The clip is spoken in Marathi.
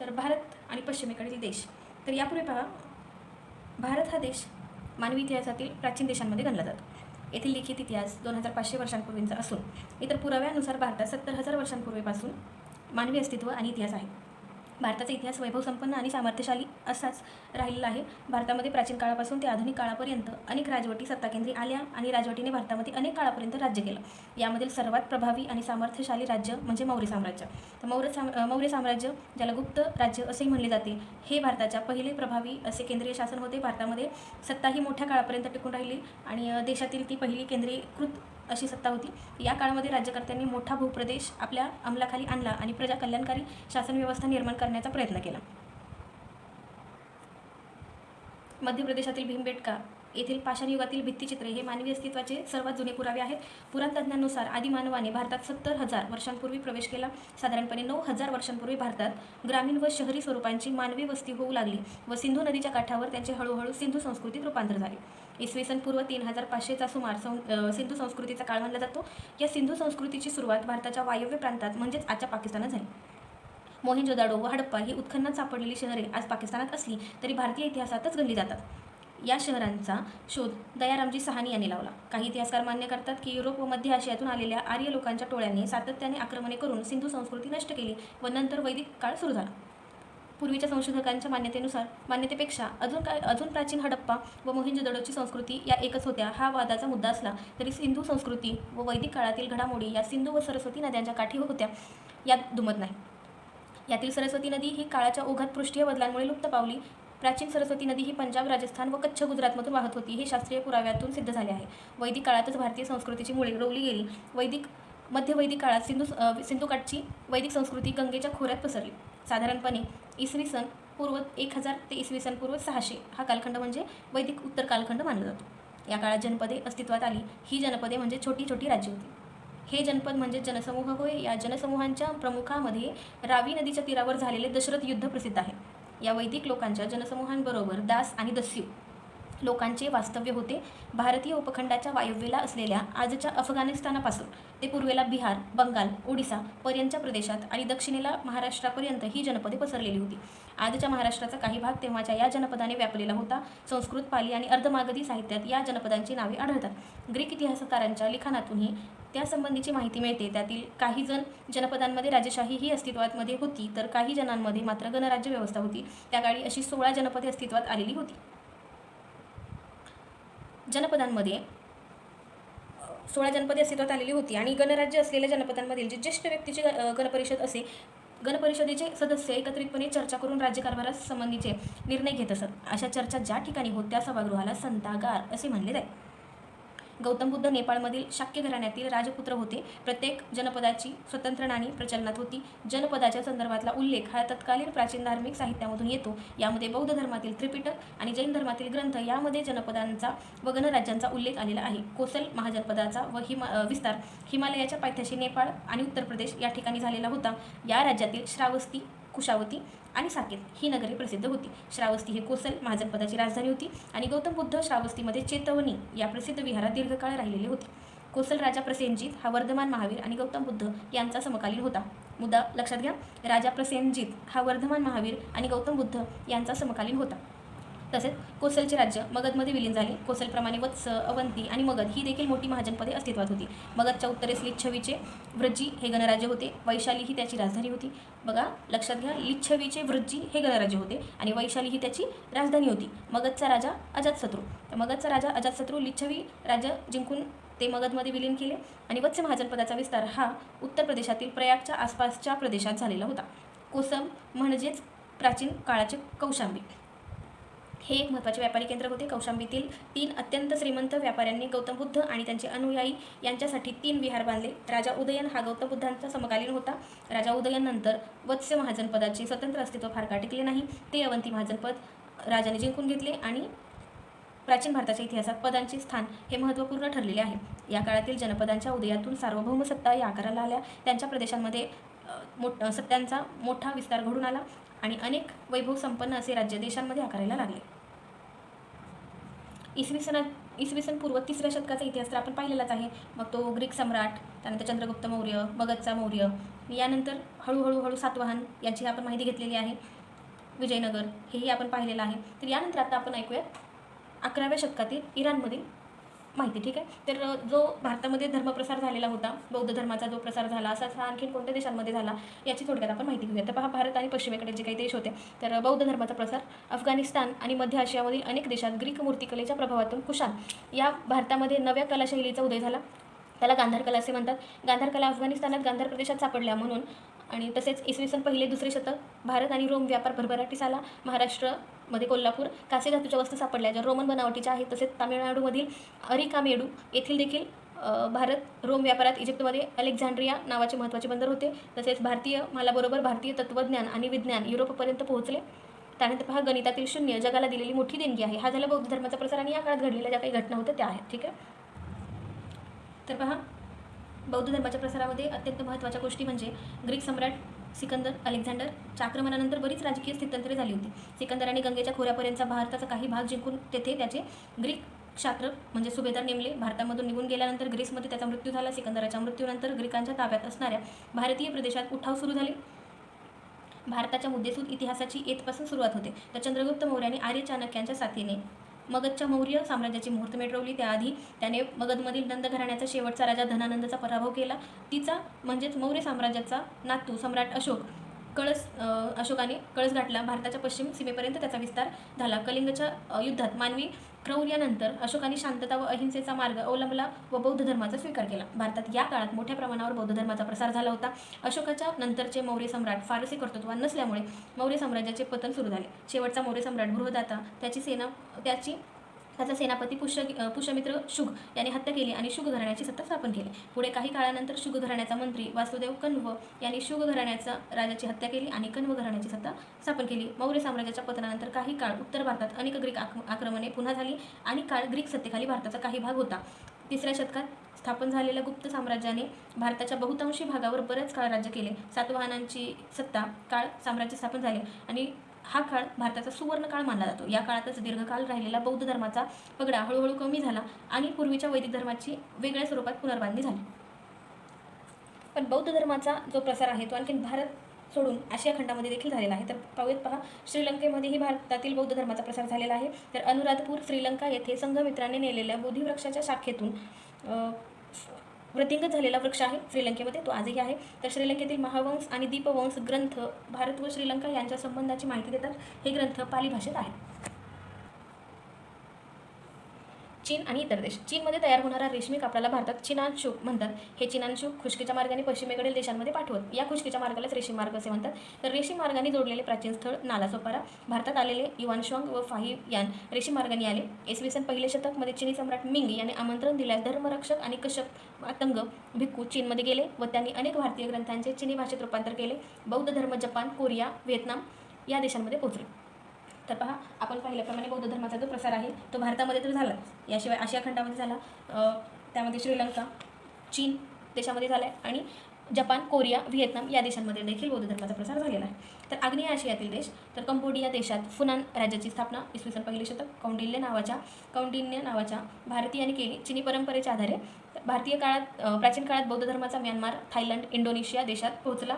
तर भारत आणि पश्चिमेकडील देश. तर यापूर्वी पहा भारत हा देश मानवी इतिहासातील प्राचीन देशांमध्ये गणला जातो. येथील लिखित इतिहास दोन हजार पाचशे वर्षांपूर्वींचा असून इतर पुराव्यानुसार भारतात सत्तर हजार वर्षांपूर्वीपासून मानवी अस्तित्व आणि इतिहास आहे. भारताचा इतिहास वैभव संपन्न आणि सामर्थ्यशाली असाच राहिलेला आहे. भारतामध्ये प्राचीन काळापासून ते आधुनिक काळापर्यंत अनेक राजवटी सत्ताकेंद्री आल्या आणि राजवटीने भारतामध्ये अनेक काळापर्यंत राज्य केलं. यामधील सर्वात प्रभावी आणि सामर्थ्यशाली राज्य म्हणजे मौर्य साम्राज्य. तर मौर्य साम मौर्य साम्राज्य ज्याला गुप्त राज्य असेही म्हणले जाते हे भारताच्या पहिले प्रभावी असे केंद्रीय शासन होते. भारतामध्ये सत्ता ही मोठ्या काळापर्यंत टिकून राहिली आणि देशातील ती पहिली केंद्रीकृत अशी सत्ता होती. या काळामध्ये राज्यकर्त्यांनी मोठा भूप्रदेश आपल्या अंमलाखाली आणला आणि प्रजा कल्याणकारी शासन व्यवस्था निर्माण करण्याचा प्रयत्न केला. मध्य प्रदेशातील भीमबेटका येथील पाषाणयुगातील भित्तिचित्रे हे मानवी अस्तित्वाचे सर्वात जुने पुरावे आहेत. पुराणतज्ञांनुसार आदिमानवाने भारतात सत्तर हजार वर्षांपूर्वी प्रवेश केला. साधारणपणे नऊ हजार वर्षांपूर्वी भारतात ग्रामीण व शहरी स्वरूपांची मानवी वस्ती होऊ लागली व सिंधू नदीच्या काठावर त्यांचे हळूहळू सिंधू संस्कृतीत रूपांतर झाले. इसवी सन पूर्व तीन हजार पाचशेचा सुमार सं सिंधू संस्कृतीचा काळ मानला जातो. या सिंधू संस्कृतीची सुरुवात भारताच्या वायव्य प्रांतात म्हणजेच आजच्या पाकिस्तानात झाली. मोहेंजोदाडो व हडप्पा ही उत्खननात सापडलेली शहरे आज पाकिस्तानात असली तरी भारतीय इतिहासातच गणली जातात. या शहरांचा शोध दयारामजी सहानी यांनी लावला. काही इतिहासकार मान्य करतात की युरोप व मध्य आशियातून आलेल्या आर्य लोकांच्या टोळ्यांनी सातत्याने आक्रमणे करून सिंधू संस्कृती नष्ट केली व नंतर वैदिक काळ सुरू झाला. पूर्वीच्या संशोधकांच्या मान्यतेनुसार मान्यतेपेक्षा अजून काय अजून प्राचीन हडप्पा व मोहिंजोदडोची संस्कृती या एकच होत्या हा वादाचा मुद्दा असला तरी सिंधू संस्कृती व वैदिक काळातील घडामोडी या सिंधू व सरस्वती नद्यांच्या काठी होत्या यात दुमत नाही. यातील सरस्वती नदी ही काळाच्या ओघात पृष्ठीय बदलांमुळे लुप्त पावली प्राचीन सरस्वती नदी ही पंजाब राजस्थान व कच्छ गुजरातमधून वाहत होती. हे शास्त्रीय पुराव्यातून सिद्ध झाले आहे. वैदिक काळातच भारतीय संस्कृतीची मुळे रोवली गेली. वैदिक मध्यवैदिक काळात सिंधू सिंधुकाठची वैदिक संस्कृती गंगेच्या खोऱ्यात पसरली. साधारणपणे इसवी सन पूर्व एक हजार ते इसवी सन पूर्व सहाशे हा कालखंड म्हणजे वैदिक उत्तर कालखंड मानला जातो. या काळात जनपदे अस्तित्वात आली. ही जनपदे म्हणजे छोटी छोटी राज्ये होती. हे जनपद म्हणजे जनसमूह होय. या जनसमूहांच्या प्रमुखामध्ये रावी नदीच्या तीरावर झालेले दशरथ युद्ध प्रसिद्ध आहे. या वैदिक लोकांच्या जनसमूहांबरोबर दास आणि दस्यू. लोकांचे वास्तव्य होते भारतीय उपखंडाच्या वायव्येला असलेल्या आजच्या अफगाणिस्तानापासून. ते पूर्वेला बिहार बंगाल ओडिसा पर्यंतच्या प्रदेशात आणि दक्षिणेला महाराष्ट्रापर्यंत ही जनपदे पसरलेली होती. आजच्या महाराष्ट्राचा काही भाग तेव्हाच्या या जनपदाने व्यापलेला होता. संस्कृत पाली आणि अर्धमागधी साहित्यात या जनपदांची नावे आढळतात. ग्रीक इतिहासकारांच्या लिखाणातूनही त्यासंबंधीची माहिती मिळते. त्यातील काही जण जनपदांमध्ये राजेशाही ही अस्तित्वामध्ये होती तर काही जणांमध्ये मात्र गणराज्य व्यवस्था होती. त्या काळी अशी सोळा जनपदे अस्तित्वात आलेली होती. जनपदांमध्ये सोळा जनपदे अस्तित्वात आलेली होती आणि गणराज्य असलेल्या जनपदांमधील जे ज्येष्ठ व्यक्तीची गणपरिषद असे गणपरिषदेचे सदस्य एकत्रितपणे चर्चा करून राज्यकारभारास संबंधीचे निर्णय घेत असत. अशा चर्चा ज्या ठिकाणी होत त्या सभागृहाला संतागार असे म्हणले जाईल गौतम बुद्ध नेपाळमधील शाक्य घराण्यातील राजपुत्र होते. प्रत्येक जनपदाची स्वतंत्र नाणी प्रचलनात होती. जनपदाच्या संदर्भातला उल्लेख हा तत्कालीन प्राचीन धार्मिक साहित्यामधून येतो. यामध्ये बौद्ध धर्मातील त्रिपिटक आणि जैन धर्मातील ग्रंथ यामध्ये जनपदांचा व गणराज्यांचा उल्लेख आलेला आहे. कोसल महाजनपदाचा व हिमा विस्तार हिमालयाच्या पायथ्याशी नेपाळ आणि उत्तर प्रदेश या ठिकाणी झालेला होता. या राज्यातील श्रावस्ती कुशावती आणि साकेत ही नगरे प्रसिद्ध होती. श्रावस्ती हे कोसल महाजनपदाची राजधानी होती आणि गौतम बुद्ध श्रावस्तीमध्ये चेतवनी या प्रसिद्ध विहारात दीर्घकाळ राहिलेले होते. कोसल राजा प्रसेनजित हा वर्धमान महावीर आणि गौतम बुद्ध यांचा समकालीन होता. मुद्दा लक्षात घ्या राजा प्रसेनजित हा वर्धमान महावीर आणि गौतम बुद्ध यांचा समकालीन होता. तसेच कोसलचे राज्य मगधमध्ये विलीन झाले. कोसलप्रमाणे वत्स अवंती आणि मगध ही देखील मोठी महाजनपदे अस्तित्वात होती. मगधच्या उत्तरेस लिच्छवीचे व्रज्जी हे गणराज्य होते. वैशाली ही त्याची राजधानी होती. बघा लक्षात घ्या लिच्छवीचे व्रज्जी हे गणराज्य होते आणि वैशाली ही त्याची राजधानी होती. मगधचा राजा अजातशत्रू. मगधचा राजा अजातशत्रू लिच्छवी राज्य जिंकून ते मगधमध्ये विलीन केले आणि वत्स महाजनपदाचा विस्तार हा उत्तर प्रदेशातील प्रयागच्या आसपासच्या प्रदेशात झालेला होता. कोसम म्हणजेच प्राचीन काळाचे कौशांबी. हे एक महत्त्वाचे व्यापारी केंद्र होते. कौशांबीतील तीन अत्यंत श्रीमंत व्यापाऱ्यांनी गौतम बुद्ध आणि त्यांचे अनुयायी यांच्यासाठी तीन विहार बांधले. राजा उदयन हा गौतम बुद्धांचा समकालीन होता. राजा उदयन नंतर वत्स्य महाजनपदाचे स्वतंत्र अस्तित्व फार काळ टिकले नाही. ते अवंती महाजनपद राजाने जिंकून घेतले आणि प्राचीन भारताच्या इतिहासात पदांचे स्थान हे महत्त्वपूर्ण ठरलेले आहे. या काळातील जनपदांच्या उदयातून सार्वभौम सत्ता या आकाराला आल्या. त्यांच्या प्रदेशांमध्ये मोठ सत्यांचा मोठा विस्तार घडून आला आणि अनेक वैभव संपन्न असे राज्य देशांमध्ये आकारायला लागले. इसवी सन इसवी सन पूर्व तिसऱ्या शतकाचा इतिहास तर आपण पाहिलेलाच आहे. मग तो ग्रीक सम्राट त्यानंतर चंद्रगुप्त मौर्य मगधचा मौर्य यानंतर हळूहळू हळू सातवाहन यांची आपण माहिती घेतलेली आहे. विजयनगर हेही आपण पाहिलेलं आहे. तर यानंतर आता आपण ऐकूया अकराव्या शतकातील इराणमधील माहिती ठीक आहे? तर जो भारतामध्ये धर्मप्रसार झालेला होता बौद्ध धर्माचा जो प्रसार झाला असा आणखी आणखीन कोणत्या देशांमध्ये झाला याची थोडक्यात आपण माहिती घेऊया तर पहा भारत आणि पश्चिमेकडे जे काही देश होते तर बौद्ध धर्माचा प्रसार अफगाणिस्तान आणि मध्य आशियामधील अनेक देशात ग्रीक मूर्तिकलेच्या प्रभावातून कुशाण या भारतामध्ये नव्या कलाशैलीचा उदय झाला. त्याला गांधार कला असे म्हणतात. गांधार कला अफगाणिस्तानात गांधार प्रदेशात सापडल्या म्हणून. आणि तसेच इसवी सन पहिले दुसरे शतक भारत आणि रोम व्यापार भरभराटीस आला महाराष्ट्रमध्ये कोल्हापूर कासे धातूच्या वस्तू सापडल्या. ज्या रोमन बनावटीच्या आहेत तसेच तामिळनाडूमधील अरिकामेडू येथील देखील भारत रोम व्यापारात इजिप्तमध्ये अलेक्झांड्रिया नावाचे महत्त्वाचे बंदर होते. तसेच भारतीय मालाबरोबर भारतीय तत्त्वज्ञान आणि विज्ञान युरोपपर्यंत पोहोचले. त्यानंतर पहा गणितातील शून्य जगाला दिलेली मोठी देणगी आहे. हा झाला बौद्ध धर्माचा प्रसार आणि या काळात घडलेल्या ज्या काही घटना होत्या त्या आहेत. ठीक आहे? तर पहा बौद्ध धर्माच्या प्रसारामध्ये अत्यंत महत्त्वाच्या गोष्टी म्हणजे ग्रीक सम्राट सिकंदर अलेक्झांडरच्या आक्रमणानंतर बरीच राजकीय स्थित्यंतरे झाली होती. सिकंदराने गंगेच्या खोऱ्यापर्यंतचा भारताचा काही भाग जिंकून तेथे त्याचे ग्रीक क्षात्र म्हणजे सुभेदार नेमले. भारतामधून निघून गेल्यानंतर ग्रीसमध्ये त्याचा मृत्यू झाला. सिकंदराच्या मृत्यूनंतर ग्रीकांच्या ताब्यात असणाऱ्या भारतीय प्रदेशात उठाव सुरू झाले. भारताच्या मुद्देसूद इतिहासाची येतपासून सुरुवात होते. तर चंद्रगुप्त मौर्याने आर्य चाणक्यांच्या साथीने मगधच्या मौर्य साम्राज्याची मुहूर्तमेढ रोवली त्याआधी त्याने मगधमधील नंद घराण्याचा शेवटचा राजा धनानंदचा पराभव केला. तिचा म्हणजेच मौर्य साम्राज्याचा नातू सम्राट अशोक कळस अशोकाने कळस गाठला. भारताच्या पश्चिम सीमेपर्यंत त्याचा विस्तार झाला. कलिंगच्या युद्धात मानवी क्रौर्यानंतर अशोकाने शांतता व अहिंसेचा मार्ग अवलंबला व बौद्ध धर्माचा स्वीकार केला. भारतात या काळात मोठ्या प्रमाणावर बौद्ध धर्माचा प्रसार झाला होता. अशोकाच्या नंतरचे मौर्य सम्राट फारसी कर्तृत्व नसल्यामुळे मौर्य साम्राज्याचे पतन सुरू झाले. शेवटचा मौर्य सम्राट बृहदाता त्याची सेना त्याची त्याचा सेनापती पुष्य पुष्यमित्र शुग यांनी हत्या केली आणि शुग घराण्याची सत्ता स्थापन केली. पुढे काही काळानंतर शुग घराण्याचा मंत्री वासुदेव कण्व यांनी शुग घराण्याचा राजाची हत्या केली आणि कण्व घराण्याची सत्ता स्थापन केली. मौर्य साम्राज्याच्या पतनानंतर काही काळ उत्तर भारतात अनेक ग्रीक आक्रमणे पुन्हा झाली आणि काळ ग्रीक सत्तेखाली भारताचा काही भाग होता. तिसऱ्या शतकात स्थापन झालेल्या गुप्त साम्राज्याने भारताच्या बहुतांशी भागावर बरेच काळ राज्य केले. सातवाहनांची सत्ता काळ साम्राज्य स्थापन झाले आणि हा काळ भारताचा सुवर्ण काळ मानला जातो. या काळातच दीर्घकाळ राहिलेला बौद्ध धर्माचा पगडा हळूहळू कमी झाला आणि पूर्वीच्या वैदिक धर्माची वेगळ्या स्वरूपात पुनर्बांधणी झाली. पण बौद्ध धर्माचा जो प्रसार आहे तो आणखीन भारत सोडून आशिया खंडामध्ये देखील झालेला आहे. तर पाहूयात पहा श्रीलंकेमध्येही भारतातील बौद्ध धर्माचा प्रसार झालेला आहे. तर अनुराधपूर श्रीलंका येथे संघमित्राने नेलेल्या बोधिवृक्षाच्या शाखेतून वृद्धिंगत झालेला वृक्ष आहे श्रीलंकेमध्ये तो आजही आहे. तर श्रीलंकेतील महावंश आणि दीपवंश ग्रंथ भारत व श्रीलंका यांच्या संबंधाची माहिती देतात. हे ग्रंथ पाली भाषेत आहेत. चीन आणि इतर देश. चीनमध्ये तयार होणारा रेशमी कापडाला भारतात चिनानशुक म्हणतात. हे चिनांशूक खुशकीच्या मार्गाने पश्चिमेकडील देशांमध्ये पाठवत. या खुशकीच्या मार्गालाच रेशीम मार्ग असे म्हणतात. तर रेशीम मार्गाने जोडलेले प्राचीन स्थळ नालासोपारा भारतात आलेले युवानशॉंग व फाही यान रेशीम मार्गाने आले. इसवी सन पहिले शतकमध्ये चिनी सम्राट मिंग याने आमंत्रण दिल्यास धर्मरक्षक आणि कश्यप आतंग भिक्खू चीनमध्ये गेले व त्यांनी अनेक भारतीय ग्रंथांचे चिनी भाषेत रूपांतर केले. बौद्ध धर्म जपान कोरिया व्हिएतनाम या देशांमध्ये पोहोचले. तर पहा आपण पाहिल्याप्रमाणे बौद्ध धर्माचा जो प्रसार आहे तो भारतामध्ये तर झाला याशिवाय आशिया खंडामध्ये झाला त्यामध्ये श्रीलंका चीन देशामध्ये झाला आहे आणि जपान कोरिया व्हिएतनाम या देशांमध्ये देखील बौद्ध धर्माचा प्रसार झालेला आहे. तर आग्नेय आशियातील देश तर कंबोडिया देशात फुनान राज्याची स्थापना इसवी सन पहिले शतक कौंडिल्य नावाच्या कौंडिन्य नावाच्या भारतीयाने केली चिनी परंपरेच्या आधारे भारतीय काळात प्राचीन काळात बौद्ध धर्माचा म्यानमार थायलंड इंडोनेशिया देशात पोहोचला.